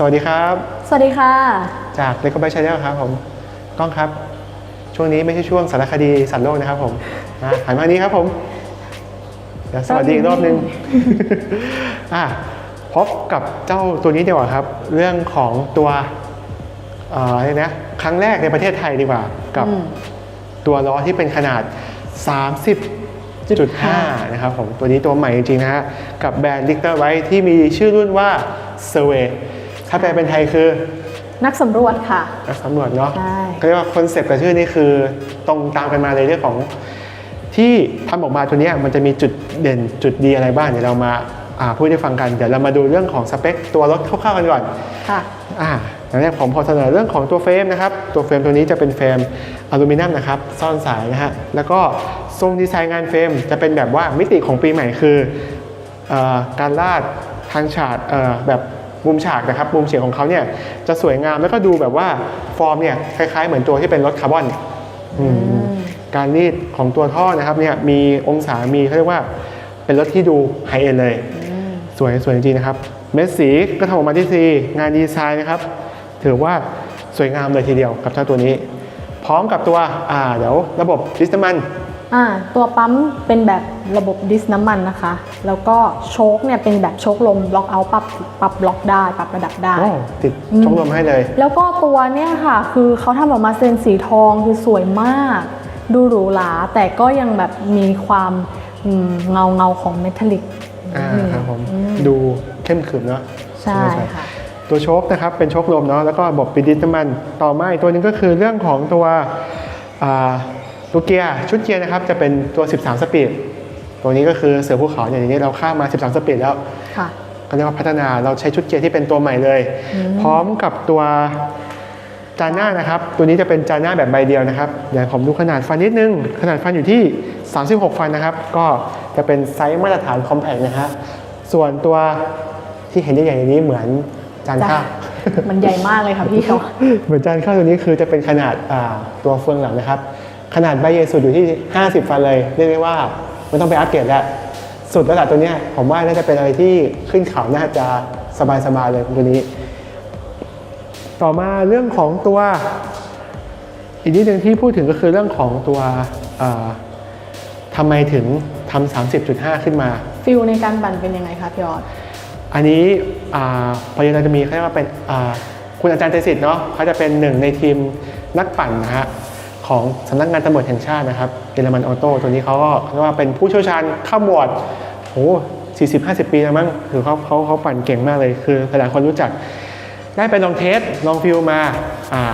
สวัสดีครับ สวัสดีค่ะ จากเล c o b y Channel ครับผมก้องครับ ช่วงนี้ไม่ใช่ช่วงสารคดีสัตว์โลกนะครับผมมาหันมานี้ครับผมเดี๋ยวสวัสดีอีกรอบนึงอะพบกับเจ้าตัวนี้ดีกว่าครับ เรื่องของตัวเอ่ออะไรนะครั้งแรกในประเทศไทยดีกว่า กับอืมตัวล้อที่เป็นขนาด 30.5 นะครับผมตัวนี้ตัวใหม่จริงๆนะฮะกับแบรนด์ Richter White ที่มีชื่อรุ่นว่า Survey ถ้าแปลเป็นไทยคือ นักสำรวจค่ะ นักสำรวจเนาะใช่ ก็เรียกว่าคอนเซปต์กับชื่อนี้คือตรงตามกันมาเลยเรื่องของ ที่ทำออกมาตัวเนี้ยมันจะมีจุดเด่นจุดดีอะไรบ้างเดี๋ยวเรามาอ่าพูดให้ฟังกันเดี๋ยวเรามาดูเรื่องของสเปคตัวรถคร่าวๆกันก่อน ค่ะ อ่าอย่างแรกผมขอเสนอเรื่องของตัวเฟรมนะครับ ตัวเฟรมตัวนี้จะเป็นเฟรมอลูมิเนียมนะครับ ซ่อนสายนะฮะ แล้วก็ทรงดีไซน์งานเฟรมจะเป็นแบบว่ามิติของปีใหม่คือเออการลาดทางฉากเอ่อแบบ มุมฉากนะครับมุมเฉียงของเขาเนี่ยจะสวยงามแล้วก็ดูแบบว่าฟอร์มเนี่ยคล้ายๆ เหมือนตัวที่เป็นรถคาร์บอนอืมการรีดของตัวท่อนะครับเนี่ยมีองศามีเขาเรียกว่าเป็นรถที่ดูไฮเอ็นเลย สวยสวยจริงๆนะครับ เม็ดสีก็ทำออกมาที่ซีงานดีไซน์นะครับ ถือว่าสวยงามเลยทีเดียวกับเจ้าตัวนี้ พร้อมกับตัวอ่าเดี๋ยวระบบดิสน้ำมัน อ่าตัวปั๊มเป็นแบบระบบดิสน้ำมันนะคะ แล้วก็โชคเนี่ยเป็นแบบโชคลมล็อกเอาปรับปรับล็อกได้ปรับระดับได้โอ้ติดชงลมให้เลย แล้วก็ตัวเนี่ยค่ะ คือเขาทำออกมาเซนสีทองคือสวยมาก ดูหรูหรา แต่ก็ยังแบบมีความอืมเงาเงาๆของเมทัลลิก อ่าครับผม ดูเข้มขรึมเนาะใช่ไหมค่ะ ตัวโชคนะครับเป็นโชคลมเนาะแล้วก็ระบบปิดดิสน้ำมันต่อมาอีกตัวหนึงก็คือเรื่องของตัวอ่า ตัวเกียร์ชุดเกียร์นะครับจะเป็นตัว 13 สปีดตัวนี้ก็คือเสือภูเขาเนี่ยอย่างนี้เราข้ามมา 13 สปีดแล้วค่ะก็เรียกว่าพัฒนาเราใช้ชุดเกียร์ที่เป็นตัวใหม่เลย พร้อมกับตัวจานหน้านะครับตัวนี้จะเป็นจานหน้าแบบใบเดียวนะครับเดี๋ยวผมดูขนาดฟันนิดนึง ขนาดฟันอยู่ที่ 36 ฟันนะครับ ก็จะเป็นไซส์มาตรฐานคอมแพคนะฮะส่วนตัวที่เห็นใหญ่ๆอย่างนี้เหมือนจานข้าวมันใหญ่มากเลยค่ะพี่เขาเหมือนจานข้าวตัวนี้คือจะเป็นขนาดอ่าตัวเฟืองหลังนะครับ ขนาดใบใหญ่สุดอยู่ที่ 50 ฟันเลยเรียกได้ว่าไม่ต้องไปอัปเกรดแล้ว สุดแล้วล่ะตัวเนี้ยผมว่าน่าจะเป็นอะไรที่ขึ้นเขาน่าจะสบายๆเลยตัวนี้ ต่อมาเรื่องของตัว อีกนิดนึงที่พูดถึงก็คือเรื่องของตัวเอ่อทำไมถึงทำ30.5 ขึ้นมาฟิลในการปั่นเป็นยังไงคะพี่ออสอันนี้อ่าพอดีเราจะมีเขาเรียกว่าเป็นอ่าคุณอาจารย์เตสิทธิ์เนาะเขาจะเป็นหนึ่งในทีมนักปั่นนะฮะ ของสำนักงานตำรวจแห่งชาตินะครับเยอรมันออโต้ตัวนี้เขาก็เรียกว่าเป็นผู้เชี่ยวชาญข้ามวอร์ดโอ้สี่สิบห้าสิบปีแล้วมั้งคือเขาเขาเขาปั่นเก่งมากเลย คือหลายคนรู้จัก ได้ไปลองเทสลองฟิลมาอ่า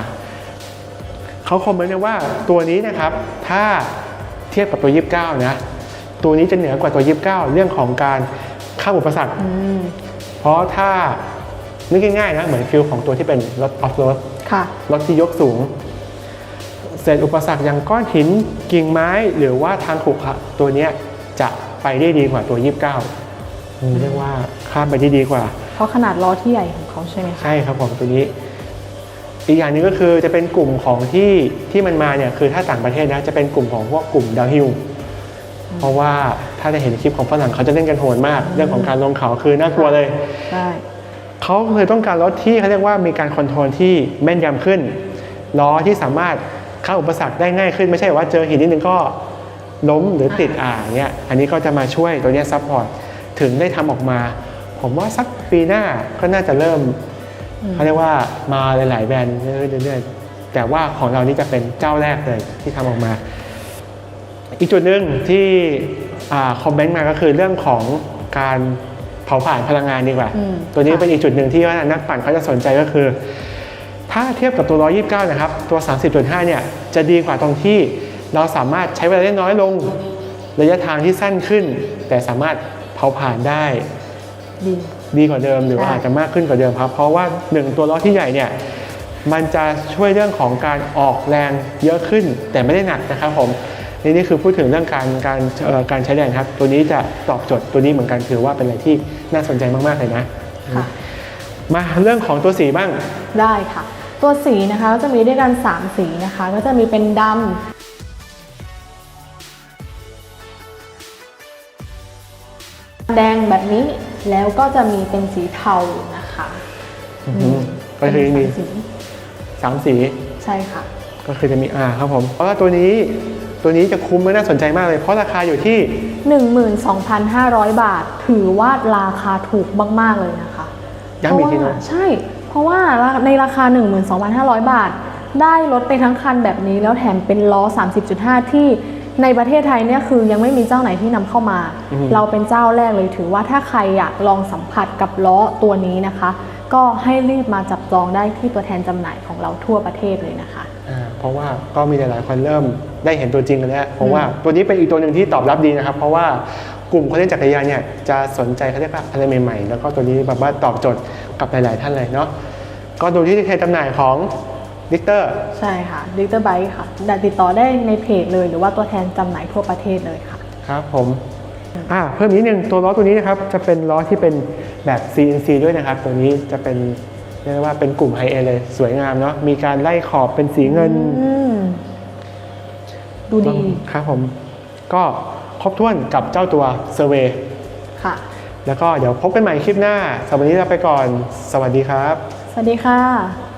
เขาคอมเมนต์ว่าตัวนี้นะครับ ถ้าเทียบกับตัว 29 นะ ตัวนี้จะเหนือกว่าตัว 29 เรื่องของการข้ามอุปสรรคเพราะถ้านึกง่ายๆนะ เหมือนฟิลของตัวที่เป็นรถออฟโรดค่ะรถที่ยกสูง เศษอุปสรรคอย่างก้อนหินกิ่งไม้หรือว่าทางขรุขระตัวเนี้ยจะไปได้ดีกว่าตัว 29อืมเรียกว่าข้ามไปได้ดีกว่า เพราะขนาดล้อที่ใหญ่ของเขาใช่ไหมคะใช่ครับผมตัวนี้ อีกอย่างหนึงก็คือจะเป็นกลุ่มของที่ที่มันมาเนี่ยคือถ้าต่างประเทศนะจะเป็นกลุ่มของพวกกลุ่มดาวฮิลเพราะว่าถ้าจะเห็นคลิปของฝรั่งเขาจะเล่นกันโหดมาก เรื่องของการลงเขาคือน่ากลัวเลยได้เขาเลยต้องการรถที่เขาเรียกว่ามีการคอนโทรลที่แม่นยำขึ้นล้อที่สามารถ เข้าอุปสรรคได้ง่ายขึ้นไม่ใช่ว่าเจอหินนิดนึงก็ล้มหรือติดอ่าเนี่ยอันนี้ก็จะมาช่วยตัวเนี้ซัพพอร์ตถึงได้ทำออกมา ผมว่าสักปีหน้าก็น่าจะเริ่มเขาเรียกว่ามาหลาย ๆ แบรนด์เรื่อยๆแต่ว่าของเรานี่จะเป็นเจ้าแรกเลยที่ทำออกมา อีกจุดหนึ่งที่คอมเมนต์มาก็คือเรื่องของการเผาผลาญพลังงานดีกว่าอืมตัวนี้ค่ะเป็นอีกจุดหนึ่งที่ว่านักปั่นเขาจะสนใจก็คือ ถ้าเทียบกับตัว 129 นะครับ ตัว 30.5 เนี่ย จะดีกว่าตรงที่เราสามารถใช้เวลาได้น้อยลง ระยะทางที่สั้นขึ้น แต่สามารถเผาผลาญได้ดีดีกว่าเดิมหรือว่าใช่อาจจะมากขึ้นกว่าเดิมครับ เพราะว่าหนึ่งตัวล้อที่ใหญ่เนี่ย มันจะช่วยเรื่องของการออกแรงเยอะขึ้น แต่ไม่ได้หนักนะครับผมนี่นี่คือพูดถึงเรื่องการการเอ่อการใช้แรงครับ ตัวนี้จะตอบโจทย์ตัวนี้เหมือนกันถือว่าเป็นอะไรที่น่าสนใจมากๆเลยนะค่ะมาเรื่องของตัวสีบ้างได้ค่ะ ตัวสีนะคะก็จะมีด้วยกัน 3 สีนะคะ ก็จะมีเป็นดำแดงแบบนี้แล้วก็จะมีเป็นสีเทานะคะอืมก็คือมีเป็นสามสี3สี ใช่ค่ะ ก็คือจะมีอ่าครับผม เพราะว่าตัวนี้ตัวนี้จะคุ้มและน่าสนใจมากเลย เพราะราคาอยู่ที่ 12,500 บาท ถือว่าราคาถูกมาก ๆ เลยนะคะย้ำอีกทีเพหราะนึว่างใช่ เพราะว่าในราคา 12,500 บาท ได้รถไปทั้งคันแบบนี้ แล้วแถมเป็นล้อ 30.5 ที่ในประเทศไทยเนี่ยคือยังไม่มีเจ้าไหนที่นำเข้ามาอืมเราเป็นเจ้าแรกเลยถือว่าถ้าใครอยากลองสัมผัสกับล้อตัวนี้นะคะ ก็ให้รีบมาจับจองได้ที่ตัวแทนจำหน่ายของเราทั่วประเทศเลยนะคะอ่าเพราะว่าก็มีหลายๆคนเริ่มได้เห็นตัวจริงกันแล้วเพราะว่าตัวนี้เป็นอีกตัวหนึ่งที่ตอบรับดีนะครับ เพราะว่า กลุ่มคนเล่นจักรยานเนี่ยจะสนใจเขาเรียกว่าอะไรใหม่ๆ แล้วก็ตัวนี้แบบว่าตอบโจทย์กับหลายๆท่านเลยเนาะก็ดูที่เทจำหน่ายของดิกเตอร์ใช่ค่ะดิจิตอลไบค์ค่ะแต่ติดต่อได้ในเพจเลย หรือว่าตัวแทนจำหน่ายทั่วประเทศเลยค่ะ ครับผมอ่าเพิ่มนิดนึงตัวล้อตัวนี้นะครับจะเป็นล้อที่เป็นแบบ CNC ด้วยนะครับ ตัวนี้จะเป็นเรียกได้ว่าเป็นกลุ่มไฮเอเลยสวยงามเนาะมีการไล่ขอบเป็นสีเงินอืมดูดีครับผม ก็ ครบถ้วนกับเจ้าตัวเซอร์เวค่ะแล้วก็เดี๋ยวพบกันใหม่คลิปหน้าสำหรับวันนี้ลาไปก่อน สวัสดีครับ สวัสดีค่ะ